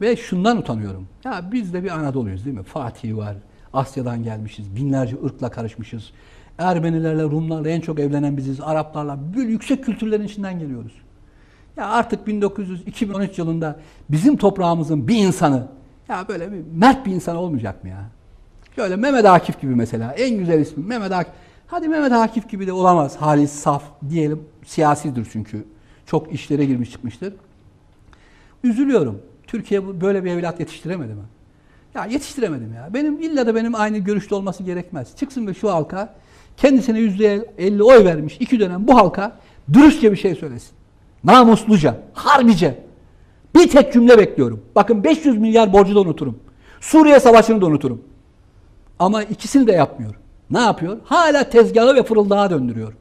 Ve şundan utanıyorum. Ya biz de bir Anadolu'yuz değil mi? Fatih var. Asya'dan gelmişiz. Binlerce ırkla karışmışız. Ermenilerle, Rumlarla en çok evlenen biziz. Araplarla. Böyle yüksek kültürlerin içinden geliyoruz. Ya artık 1900-2013 yılında bizim toprağımızın bir insanı ya böyle bir mert bir insan olmayacak mı ya? Şöyle Mehmet Akif gibi mesela en güzel ismi Mehmet Akif. Hadi Mehmet Akif gibi de olamaz. Halis saf diyelim siyasidir çünkü. Çok işlere girmiş çıkmıştır. Üzülüyorum. Türkiye böyle bir evlat yetiştiremedi mi? Ya yetiştiremedim ya. Benim illa da benim aynı görüşte olması gerekmez. Çıksın ve şu halka kendisine yüzde elli oy vermiş iki dönem bu halka dürüstçe bir şey söylesin. Namusluca, harbice. Bir tek cümle bekliyorum. Bakın 500 milyar borcu da unuturum. Suriye savaşını da unuturum. Ama ikisini de yapmıyor. Ne yapıyor? Hala tezgahı ve fırıldağı döndürüyor.